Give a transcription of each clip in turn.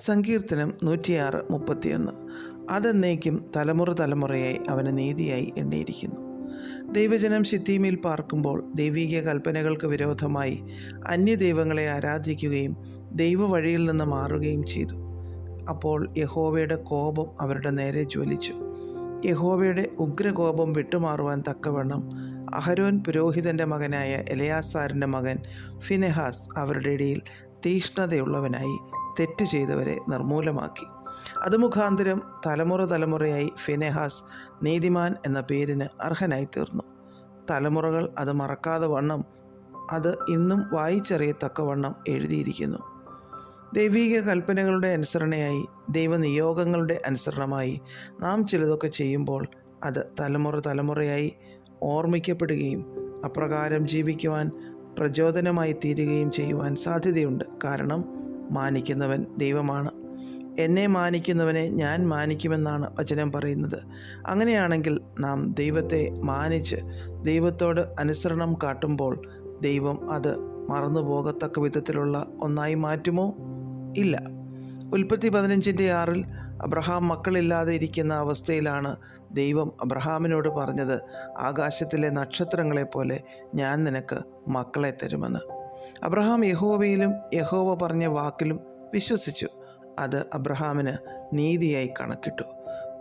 സങ്കീർത്തനം നൂറ്റിയാറ് മുപ്പത്തിയൊന്ന്. അതെന്നേക്കും തലമുറ തലമുറയായി അവന് നീതിയായി എണ്ണിയിരിക്കുന്നു. ദൈവജനം ശിത്തീമിൽ പാർക്കുമ്പോൾ ദൈവീക കൽപ്പനകൾക്ക് വിരോധമായി അന്യദൈവങ്ങളെ ആരാധിക്കുകയും ദൈവവഴിയിൽ നിന്ന് മാറുകയും ചെയ്തു. അപ്പോൾ യഹോവയുടെ കോപം അവരുടെ നേരെ ജ്വലിച്ചു. യഹോവയുടെ ഉഗ്രകോപം വിട്ടുമാറുവാൻ തക്കവണ്ണം അഹരോൻ പുരോഹിതന്റെ മകനായ എലയാസാറിന്റെ മകൻ ഫിനെഹാസ് അവരുടെ ഇടയിൽ തീഷ്ണതയുള്ളവനായി തെറ്റ് ചെയ്തവരെ നിർമൂലമാക്കി. അത് മുഖാന്തരം തലമുറ തലമുറയായി ഫിനെഹാസ് നീതിമാൻ എന്ന പേരിന് അർഹനായി തീർന്നു. തലമുറകൾ അത് മറക്കാതെ വണ്ണം അത് ഇന്നും വായിച്ചറിയത്തക്കവണ്ണം എഴുതിയിരിക്കുന്നു. ദൈവീക കൽപ്പനകളുടെ അനുസരണയായി ദൈവനിയോഗങ്ങളുടെ അനുസരണമായി നാം ചിലതൊക്കെ ചെയ്യുമ്പോൾ അത് തലമുറ തലമുറയായി ഓർമ്മിക്കപ്പെടുകയും അപ്രകാരം ജീവിക്കുവാൻ പ്രചോദനമായി തീരുകയും ചെയ്യുവാൻ സാധ്യതയുണ്ട്. കാരണം മാനിക്കുന്നവൻ ദൈവമാണ്. എന്നെ മാനിക്കുന്നവനെ ഞാൻ മാനിക്കുമെന്നാണ് വചനം പറയുന്നത്. അങ്ങനെയാണെങ്കിൽ നാം ദൈവത്തെ മാനിച്ച് ദൈവത്തോട് അനുസരണം കാട്ടുമ്പോൾ ദൈവം അത് മറന്നു പോകത്തക്ക വിധത്തിലുള്ള ഒന്നായി മാറ്റുമോ? ഇല്ല. ഉൽപ്പത്തി പതിനഞ്ചിന്റെ ആറിൽ അബ്രഹാം മക്കളില്ലാതെ ഇരിക്കുന്ന അവസ്ഥയിലാണ് ദൈവം അബ്രഹാമിനോട് പറഞ്ഞത് ആകാശത്തിലെ നക്ഷത്രങ്ങളെ പോലെ ഞാൻ നിനക്ക് മക്കളെ തരുമെന്ന്. അബ്രഹാം യഹോവയിലും യഹോവ പറഞ്ഞ വാക്കിലും വിശ്വസിച്ചു. അത് അബ്രഹാമിന് നീതിയായി കണക്കിട്ടു.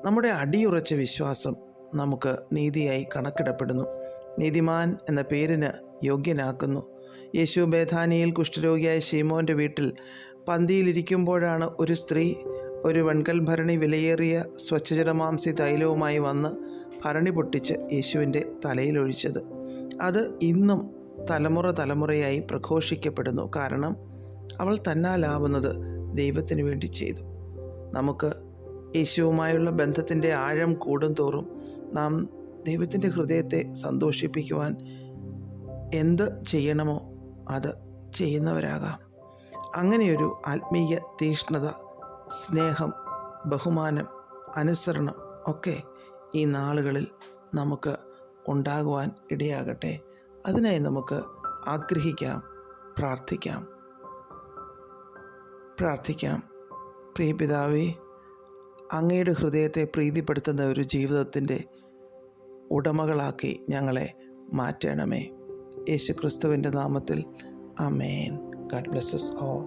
നമ്മുടെ അടിയുറച്ച വിശ്വാസം നമുക്ക് നീതിയായി കണക്കിടപ്പെടുന്നു. നീതിമാൻ എന്ന പേരിന് യോഗ്യനാക്കുന്നു. യേശു ബേധാനിയിൽ കുഷ്ഠരോഗിയായ ഷീമോന്റെ വീട്ടിൽ പന്തിയിലിരിക്കുമ്പോഴാണ് ഒരു സ്ത്രീ ഒരു വെൺകൽ ഭരണി വിലയേറിയ സ്വച്ഛജലമാംസി തൈലവുമായി വന്ന് ഭരണി പൊട്ടിച്ച് യേശുവിന്റെ തലയിലൊഴിച്ചത് അത് ഇന്നും തലമുറ തലമുറയായി പ്രഘോഷിക്കപ്പെടുന്നു. കാരണം അവൾ തന്നാലാവുന്നത് ദൈവത്തിന് വേണ്ടി ചെയ്തു. നമുക്ക് യേശുവുമായുള്ള ബന്ധത്തിന്റെ ആഴം കൂടും തോറും നാം ദൈവത്തിന്റെ ഹൃദയത്തെ സന്തോഷിപ്പിക്കുവാൻ എന്ത് ചെയ്യണമോ അത് ചെയ്യുന്നവരാകാം. അങ്ങനെയൊരു ആത്മീയ തീഷ്ണത സ്നേഹം ബഹുമാനം അനുസരണം ഒക്കെ ഈ നാളുകളിൽ നമുക്ക് ഉണ്ടാകുവാൻ ഇടയാകട്ടെ. അതിനായി നമുക്ക് ആഗ്രഹിക്കാം പ്രാർത്ഥിക്കാം. പ്രാർത്ഥിക്കാം. പ്രിയപിതാവെ അങ്ങയുടെ ഹൃദയത്തെ പ്രീതിപ്പെടുത്തുന്ന ഒരു ജീവിതത്തിന്റെ ഉടമകളാക്കി ഞങ്ങളെ മാറ്റണമേ. യേശു ക്രിസ്തുവിന്റെ നാമത്തിൽ. അമേൻ ഗാഡ് ബ്ലെസ്സസ് ഓ